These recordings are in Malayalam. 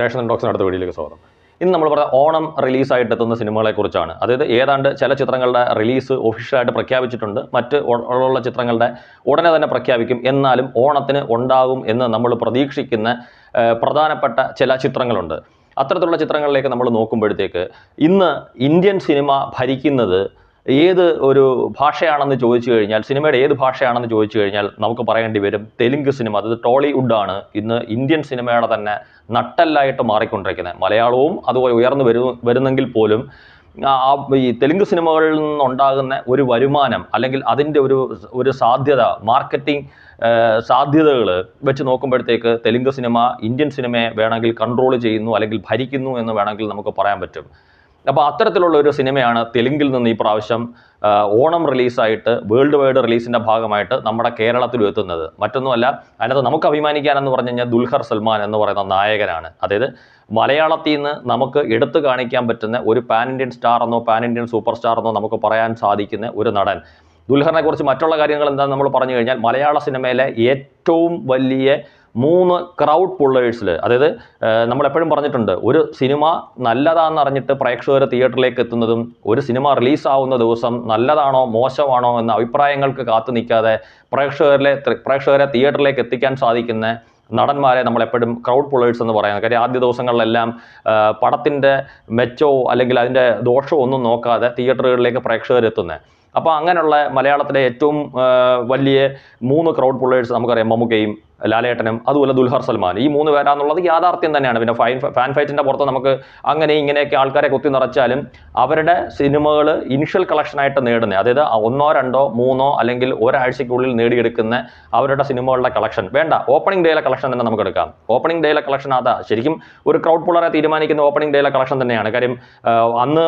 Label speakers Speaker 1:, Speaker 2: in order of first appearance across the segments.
Speaker 1: റേഷൻ ഡോക്സിന് അടുത്ത വീഡിയോയിലേക്ക് സ്വാഗതം. ഇന്ന് നമ്മൾ പറഞ്ഞ ഓണം റിലീസായിട്ട് എത്തുന്ന സിനിമകളെക്കുറിച്ചാണ്. അതായത് ഏതാണ്ട് ചില ചിത്രങ്ങളുടെ റിലീസ് ഒഫീഷ്യലായിട്ട് പ്രഖ്യാപിച്ചിട്ടുണ്ട്. മറ്റ് ഉള്ള ചിത്രങ്ങളുടെ ഉടനെ തന്നെ പ്രഖ്യാപിക്കും. എന്നാലും ഓണത്തിന് ഉണ്ടാകും എന്ന് നമ്മൾ പ്രതീക്ഷിക്കുന്ന പ്രധാനപ്പെട്ട ചില ചിത്രങ്ങളുണ്ട്. അത്തരത്തിലുള്ള ചിത്രങ്ങളിലേക്ക് നമ്മൾ നോക്കുമ്പോഴത്തേക്ക് ഇന്ന് ഇന്ത്യൻ സിനിമ ഭരിക്കുന്നത് ഏത് ഒരു ഭാഷയാണെന്ന് ചോദിച്ചു കഴിഞ്ഞാൽ സിനിമയുടെ ഏത് ഭാഷയാണെന്ന് ചോദിച്ചു കഴിഞ്ഞാൽ നമുക്ക് പറയേണ്ടി വരും തെലുങ്ക് സിനിമ. അതായത് ടോളിവുഡാണ്. ഇന്ന് ഇന്ത്യൻ സിനിമയുടെ തന്നെ നട്ടല്ലായിട്ട് മാറിക്കൊണ്ടിരിക്കുന്നത്. മലയാളവും അതുപോലെ ഉയർന്നു വരു വരുന്നെങ്കിൽ പോലും ആ ഈ തെലുങ്ക് സിനിമകളിൽ നിന്നുണ്ടാകുന്ന ഒരു വരുമാനം അല്ലെങ്കിൽ അതിന്റെ ഒരു ഒരു സാധ്യത മാർക്കറ്റിംഗ് സാധ്യതകൾ വെച്ച് നോക്കുമ്പോഴത്തേക്ക് തെലുങ്ക് സിനിമ ഇന്ത്യൻ സിനിമയെ വേണമെങ്കിൽ കൺട്രോൾ ചെയ്യുന്നു അല്ലെങ്കിൽ ഭരിക്കുന്നു എന്ന് വേണമെങ്കിൽ നമുക്ക് പറയാൻ പറ്റും. അപ്പോൾ അത്തരത്തിലുള്ള ഒരു സിനിമയാണ് തെലുങ്കിൽ നിന്ന് ഈ പ്രാവശ്യം ഓണം റിലീസായിട്ട് വേൾഡ് വൈഡ് റിലീസിന്റെ ഭാഗമായിട്ട് നമ്മുടെ കേരളത്തിലും എത്തുന്നത്. മറ്റൊന്നുമല്ല അതിനകത്ത് നമുക്ക് അഭിമാനിക്കാനെന്ന് പറഞ്ഞു കഴിഞ്ഞാൽ ദുൽഖർ സൽമാൻ എന്ന് പറയുന്ന നായകനാണ്. അതായത് മലയാളത്തിൽ നിന്ന് നമുക്ക് എടുത്തു കാണിക്കാൻ പറ്റുന്ന ഒരു പാൻ ഇന്ത്യൻ സ്റ്റാർ എന്നോ പാൻ ഇന്ത്യൻ സൂപ്പർ സ്റ്റാർ എന്നോ നമുക്ക് പറയാൻ സാധിക്കുന്ന ഒരു നടൻ. ദുൽഖറിനെ കുറിച്ച് മറ്റുള്ള കാര്യങ്ങൾ എന്താണെന്ന് നമ്മൾ പറഞ്ഞു കഴിഞ്ഞാൽ മലയാള സിനിമയിലെ ഏറ്റവും വലിയ മൂന്ന് ക്രൗഡ് പുള്ളേഴ്സിൽ അതായത് നമ്മളെപ്പോഴും പറഞ്ഞിട്ടുണ്ട് ഒരു സിനിമ നല്ലതാണെന്ന് അറിഞ്ഞിട്ട് പ്രേക്ഷകർ തിയേറ്ററിലേക്ക് എത്തുന്നതും ഒരു സിനിമ റിലീസാവുന്ന ദിവസം നല്ലതാണോ മോശമാണോ എന്ന അഭിപ്രായങ്ങൾക്ക് കാത്തു നിൽക്കാതെ പ്രേക്ഷകരിലെ പ്രേക്ഷകരെ തിയേറ്ററിലേക്ക് എത്തിക്കാൻ സാധിക്കുന്ന നടന്മാരെ നമ്മളെപ്പോഴും ക്രൗഡ് പുള്ളേഴ്സ് എന്ന് പറയുന്നത്. കാര്യം ആദ്യ ദിവസങ്ങളിലെല്ലാം പടത്തിന്റെ മെച്ചോ അല്ലെങ്കിൽ അതിന്റെ ദോഷമോ ഒന്നും നോക്കാതെ തിയേറ്ററുകളിലേക്ക് പ്രേക്ഷകർ എത്തുന്നത് അപ്പോൾ അങ്ങനെയുള്ള മലയാളത്തിലെ ഏറ്റവും വലിയ മൂന്ന് ക്രൗഡ് പുള്ളേഴ്സ് നമുക്കറിയാം മമ്മൂക്കയും ലാലേട്ടനും അതുപോലെ ദുൽഹർ സൽമാൻ. ഈ മൂന്ന് പേരാന്നുള്ളത് യാഥാർത്ഥ്യം തന്നെയാണ്. പിന്നെ ഫൈൻ ഫാൻ ഫൈറ്റിന്റെ പുറത്ത് നമുക്ക് അങ്ങനെ ഇങ്ങനെയൊക്കെ ആൾക്കാരെ കുത്തി നിറച്ചാലും അവരുടെ സിനിമകൾ ഇനിഷ്യൽ കളക്ഷനായിട്ട് നേടുന്നത് അതായത് ഒന്നോ രണ്ടോ മൂന്നോ അല്ലെങ്കിൽ ഒരാഴ്ചയ്ക്കുള്ളിൽ നേടിയെടുക്കുന്ന അവരുടെ സിനിമകളുടെ കളക്ഷൻ. വേണ്ട ഓപ്പണിംഗ് ഡേയിലെ കളക്ഷൻ തന്നെ നമുക്ക് എടുക്കാം. ഓപ്പണിംഗ് ഡേയിലെ കളക്ഷൻ അതാ. ശരിക്കും ഒരു ക്രൗഡ് പുള്ളറെ തീരുമാനിക്കുന്ന ഓപ്പണിംഗ് ഡേയിലെ കളക്ഷൻ തന്നെയാണ്. കാര്യം അന്ന്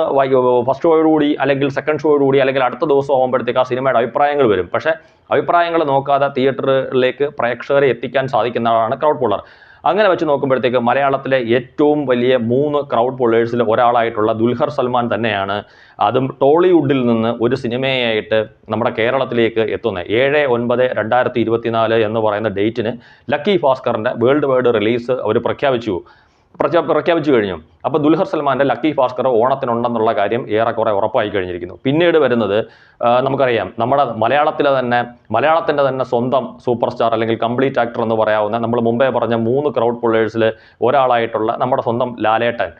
Speaker 1: ഫസ്റ്റ് ഷോയോടുകൂടി അല്ലെങ്കിൽ സെക്കൻഡ് ഷോയോടുകൂടി അല്ലെങ്കിൽ അടുത്ത ദിവസം ആകുമ്പോഴത്തേക്ക് ആ സിനിമയുടെ അഭിപ്രായങ്ങൾ വരും. പക്ഷേ അഭിപ്രായങ്ങൾ നോക്കാതെ തിയേറ്ററിലേക്ക് പ്രേക്ഷകരെ എത്തിക്കാൻ സാധിക്കുന്നതാണ് ക്രൗഡ് പോളർ അങ്ങനെ വെച്ച് നോക്കുമ്പോഴത്തേക്ക് മലയാളത്തിലെ ഏറ്റവും വലിയ മൂന്ന് ക്രൗഡ് പോളേഴ്സിൽ ഒരാളായിട്ടുള്ള ദുൽഹർ സൽമാൻ തന്നെയാണ് അതും ടോളിവുഡിൽ നിന്ന് ഒരു സിനിമയായിട്ട് നമ്മുടെ കേരളത്തിലേക്ക് എത്തുന്നത്. ഏഴ് ഒൻപത് രണ്ടായിരത്തി ഇരുപത്തിനാല് എന്ന് പറയുന്ന ഡേറ്റിന് ലക്കി ഭാസ്കറിന്റെ വേൾഡ് വൈഡ് റിലീസ് അവർ പ്രഖ്യാപിച്ചു. പ്രഖ്യാ പ്രഖ്യാപിച്ചു കഴിഞ്ഞു. അപ്പോൾ ദുൽഹർ സൽമാന്റെ ലക്കി ഭാസ്കർ ഓണത്തിനുണ്ടെന്നുള്ള കാര്യം ഏറെക്കുറെ ഉറപ്പായി കഴിഞ്ഞിരിക്കുന്നു. പിന്നീട് വരുന്നത് നമുക്കറിയാം നമ്മുടെ മലയാളത്തിലെ തന്നെ മലയാളത്തിന്റെ തന്നെ സ്വന്തം സൂപ്പർ സ്റ്റാർ അല്ലെങ്കിൽ കംപ്ലീറ്റ് ആക്ടർ എന്ന് പറയാവുന്ന നമ്മൾ മുമ്പേ പറഞ്ഞ മൂന്ന് ക്രൗഡ് പുള്ളേഴ്സിൽ ഒരാളായിട്ടുള്ള നമ്മുടെ സ്വന്തം ലാലേട്ടൻ.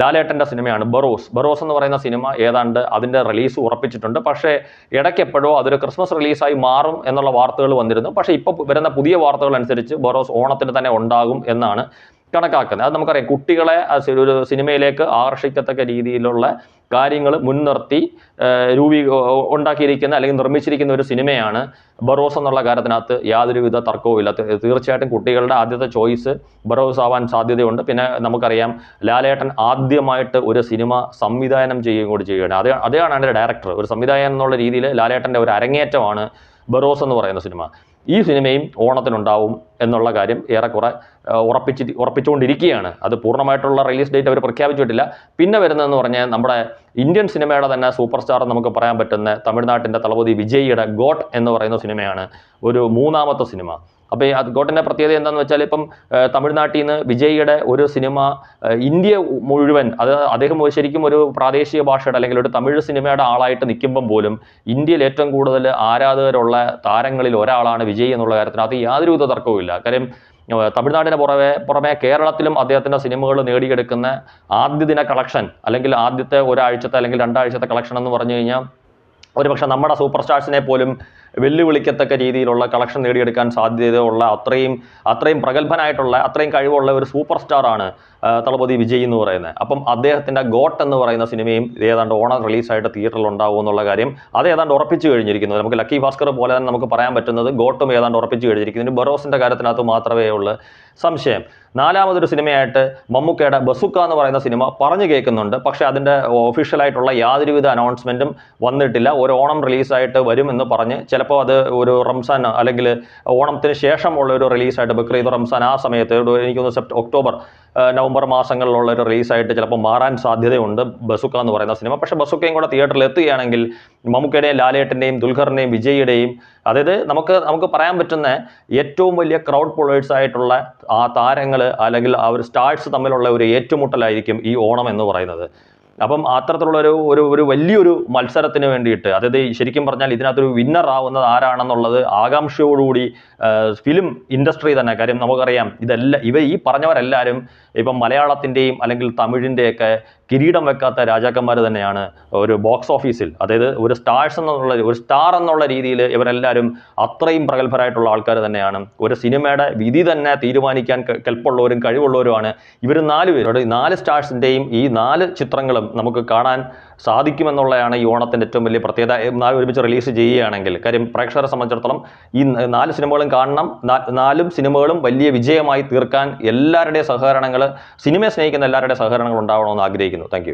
Speaker 1: ലാലേട്ടന്റെ സിനിമയാണ് ബറോസ്. ബറോസ് എന്ന് പറയുന്ന സിനിമ ഏതാണ്ട് അതിന്റെ റിലീസ് ഉറപ്പിച്ചിട്ടുണ്ട്. പക്ഷേ ഇടയ്ക്കെപ്പോഴോ അതൊരു ക്രിസ്മസ് റിലീസായി മാറും എന്നുള്ള വാർത്തകൾ വന്നിരുന്നു. പക്ഷേ ഇപ്പോൾ വരുന്ന പുതിയ വാർത്തകൾ അനുസരിച്ച് ബറോസ് ഓണത്തിന് തന്നെ ഉണ്ടാകും എന്നാണ് കണക്കാക്കുന്നത്. അത് നമുക്കറിയാം. കുട്ടികളെ ഒരു സിനിമയിലേക്ക് ആകർഷിക്കത്തക്ക രീതിയിലുള്ള കാര്യങ്ങൾ മുൻനിർത്തി രൂപീ ഉണ്ടാക്കിയിരിക്കുന്ന അല്ലെങ്കിൽ നിർമ്മിച്ചിരിക്കുന്ന ഒരു സിനിമയാണ് ബറോസ് എന്നുള്ള കാര്യത്തിനകത്ത് യാതൊരുവിധ തർക്കവും ഇല്ല തീർച്ചയായിട്ടും കുട്ടികളുടെ ആദ്യത്തെ ചോയ്സ് ബറോസ് ആവാൻ സാധ്യതയുണ്ട്. പിന്നെ നമുക്കറിയാം ലാലേട്ടൻ ആദ്യമായിട്ട് ഒരു സിനിമ സംവിധാനം ചെയ്യുകയും കൂടി ചെയ്യുകയാണ്. അതേ അതാണ് അതിന്റെ ഡയറക്ടർ. ഒരു സംവിധായകൻ എന്നുള്ള രീതിയിൽ ലാലേട്ടന്റെ ഒരു അരങ്ങേറ്റമാണ് ബറോസ് എന്ന് പറയുന്ന സിനിമ. ഈ സിനിമയും ഓണത്തിനുണ്ടാവും എന്നുള്ള കാര്യം ഏറെക്കുറെ ഉറപ്പിച്ച് ഉറപ്പിച്ചുകൊണ്ടിരിക്കുകയാണ്. അത് പൂർണമായിട്ടുള്ള റിലീസ് ഡേറ്റ് അവർ പ്രഖ്യാപിച്ചിട്ടില്ല. പിന്നെ വരുന്നതെന്ന് പറഞ്ഞാൽ നമ്മുടെ ഇന്ത്യൻ സിനിമയുടെ തന്നെ സൂപ്പർ സ്റ്റാർ നമുക്ക് പറയാൻ പറ്റുന്ന തമിഴ്നാട്ടിന്റെ തളപതി വിജയിയുടെ ഗോട്ട് എന്ന് പറയുന്ന സിനിമയാണ് ഒരു മൂന്നാമത്തെ സിനിമ. അപ്പോൾ ഗോട്ടന്റെ പ്രത്യേകത എന്താണെന്ന് വെച്ചാൽ ഇപ്പം തമിഴ്നാട്ടിൽ നിന്ന് വിജയിയുടെ ഒരു സിനിമ ഇന്ത്യ മുഴുവൻ അത് അദ്ദേഹം ശരിക്കും ഒരു പ്രാദേശിക ഭാഷയുടെ അല്ലെങ്കിൽ ഒരു തമിഴ് സിനിമയുടെ ആളായിട്ട് നിൽക്കുമ്പം പോലും ഇന്ത്യയിൽ ഏറ്റവും കൂടുതൽ ആരാധകരുള്ള താരങ്ങളിൽ ഒരാളാണ് വിജയ് എന്നുള്ള കാര്യത്തിനകത്ത് യാതൊരുവിധ തർക്കവുമില്ല കാര്യം തമിഴ്നാടിന് പുറമെ പുറമെ കേരളത്തിലും അദ്ദേഹത്തിന്റെ സിനിമകൾ നേടിയെടുക്കുന്ന ആദ്യ ദിന കളക്ഷൻ അല്ലെങ്കിൽ ആദ്യത്തെ ഒരാഴ്ചത്തെ അല്ലെങ്കിൽ രണ്ടാഴ്ചത്തെ കളക്ഷൻ എന്ന് പറഞ്ഞു കഴിഞ്ഞാൽ ഒരുപക്ഷെ നമ്മുടെ സൂപ്പർ സ്റ്റാർസിനെ പോലും വെല്ലുവിളിക്കത്തക്ക രീതിയിലുള്ള കളക്ഷൻ നേടിയെടുക്കാൻ സാധ്യതയുള്ള അത്രയും അത്രയും പ്രഗത്ഭനായിട്ടുള്ള അത്രയും കഴിവുള്ള ഒരു സൂപ്പർ സ്റ്റാറാണ് തളപതി വിജയ് എന്ന് പറയുന്നത്. അപ്പം അദ്ദേഹത്തിന്റെ ഗോട്ട് എന്ന് പറയുന്ന സിനിമയും ഏതാണ്ട് ഓണം റിലീസായിട്ട് തിയേറ്ററിൽ ഉണ്ടാവും എന്നുള്ള കാര്യം അത് ഏതാണ്ട് ഉറപ്പിച്ചു കഴിഞ്ഞിരിക്കുന്നത് നമുക്ക് ലക്കി ഭാസ്കർ പോലെ തന്നെ നമുക്ക് പറയാൻ പറ്റുന്നത് ഗോട്ടും ഏതാണ്ട് ഉറപ്പിച്ചു കഴിഞ്ഞിരിക്കുന്നു. ഇനി ബറോസിന്റെ കാര്യത്തിനകത്ത് മാത്രമേ ഉള്ളൂ. സംശയം. നാലാമതൊരു സിനിമയായിട്ട് മമ്മൂക്കയുടെ ബസുക്ക എന്ന് പറയുന്ന സിനിമ പറഞ്ഞു കേൾക്കുന്നുണ്ട്. പക്ഷേ അതിന്റെ ഒഫീഷ്യലായിട്ടുള്ള യാതൊരുവിധ അനൗൺസ്മെന്റും വന്നിട്ടില്ല. ഒരു ഓണം റിലീസായിട്ട് വരും എന്ന് പറഞ്ഞ് ചില ചിലപ്പോൾ അത് ഒരു റംസാൻ അല്ലെങ്കിൽ ഓണത്തിന് ശേഷമുള്ള ഒരു റിലീസായിട്ട് ബക്രീദ് റംസാൻ ആ സമയത്ത് എനിക്ക് തോന്നുന്നു ഒക്ടോബർ നവംബർ മാസങ്ങളിലുള്ള ഒരു റിലീസായിട്ട് ചിലപ്പോൾ മാറാൻ സാധ്യതയുണ്ട്. ബസുക്ക എന്ന് പറയുന്ന സിനിമ. പക്ഷേ ബസുക്കയും കൂടെ തിയേറ്ററിൽ എത്തുകയാണെങ്കിൽ മമ്മൂക്കയുടെയും ലാലേട്ടന്റെയും ദുൽഖറിന്റെയും വിജയിയുടെയും അതായത് നമുക്ക് നമുക്ക് പറയാൻ പറ്റുന്ന ഏറ്റവും വലിയ ക്രൗഡ് പോളേഴ്സ് ആയിട്ടുള്ള ആ താരങ്ങൾ അല്ലെങ്കിൽ ആ ഒരു സ്റ്റാർസ് തമ്മിലുള്ള ഒരു ഏറ്റുമുട്ടലായിരിക്കും ഈ ഓണം എന്ന് പറയുന്നത്. അപ്പം അത്തരത്തിലുള്ള ഒരു ഒരു ഒരു വലിയൊരു മത്സരത്തിന് വേണ്ടിയിട്ട് അതായത് ശരിക്കും പറഞ്ഞാൽ ഇതിനകത്തൊരു വിന്നർ ആവുന്നത് ആരാണെന്നുള്ളത് ആകാംക്ഷയോടുകൂടി ഫിലിം ഇൻഡസ്ട്രി തന്നെ. കാര്യം നമുക്കറിയാം ഇതെല്ലാം ഇവ ഈ പറഞ്ഞവരെല്ലാവരും ഇപ്പം മലയാളത്തിന്റെയും അല്ലെങ്കിൽ തമിഴിന്റെയൊക്കെ കിരീടം വെക്കാത്ത രാജാക്കന്മാർ തന്നെയാണ് ഒരു ബോക്സ് ഓഫീസിൽ അതായത് ഒരു സ്റ്റാർസ് എന്നുള്ള ഒരു സ്റ്റാർ എന്നുള്ള രീതിയിൽ ഇവരെല്ലാവരും അത്രയും പ്രഗത്ഭരായിട്ടുള്ള ആൾക്കാർ തന്നെയാണ്. ഒരു സിനിമയുടെ വിധി തന്നെ തീരുമാനിക്കാൻ കെൽപ്പുള്ളവരും കഴിവുള്ളവരുമാണ് ഇവർ നാല് പേരോട് നാല് സ്റ്റാർസിന്റെയും ഈ നാല് ചിത്രങ്ങളും നമുക്ക് കാണാൻ സാധിക്കുമെന്നുള്ളതാണ് ഈ ഓണത്തിന്റെ ഏറ്റവും വലിയ പ്രത്യേകത. നാല് ഒരുമിച്ച് റിലീസ് ചെയ്യുകയാണെങ്കിൽ. കാര്യം പ്രേക്ഷകരെ സംബന്ധിച്ചിടത്തോളം ഈ നാല് സിനിമകളും കാണണം. നാലും സിനിമകളും വലിയ വിജയമായി തീർക്കാൻ എല്ലാവരുടെയും സഹകരണങ്ങൾ സിനിമയെ സ്നേഹിക്കുന്ന എല്ലാവരുടെയും സഹകരണങ്ങൾ ഉണ്ടാവണമെന്ന് ആഗ്രഹിക്കുന്നു. താങ്ക്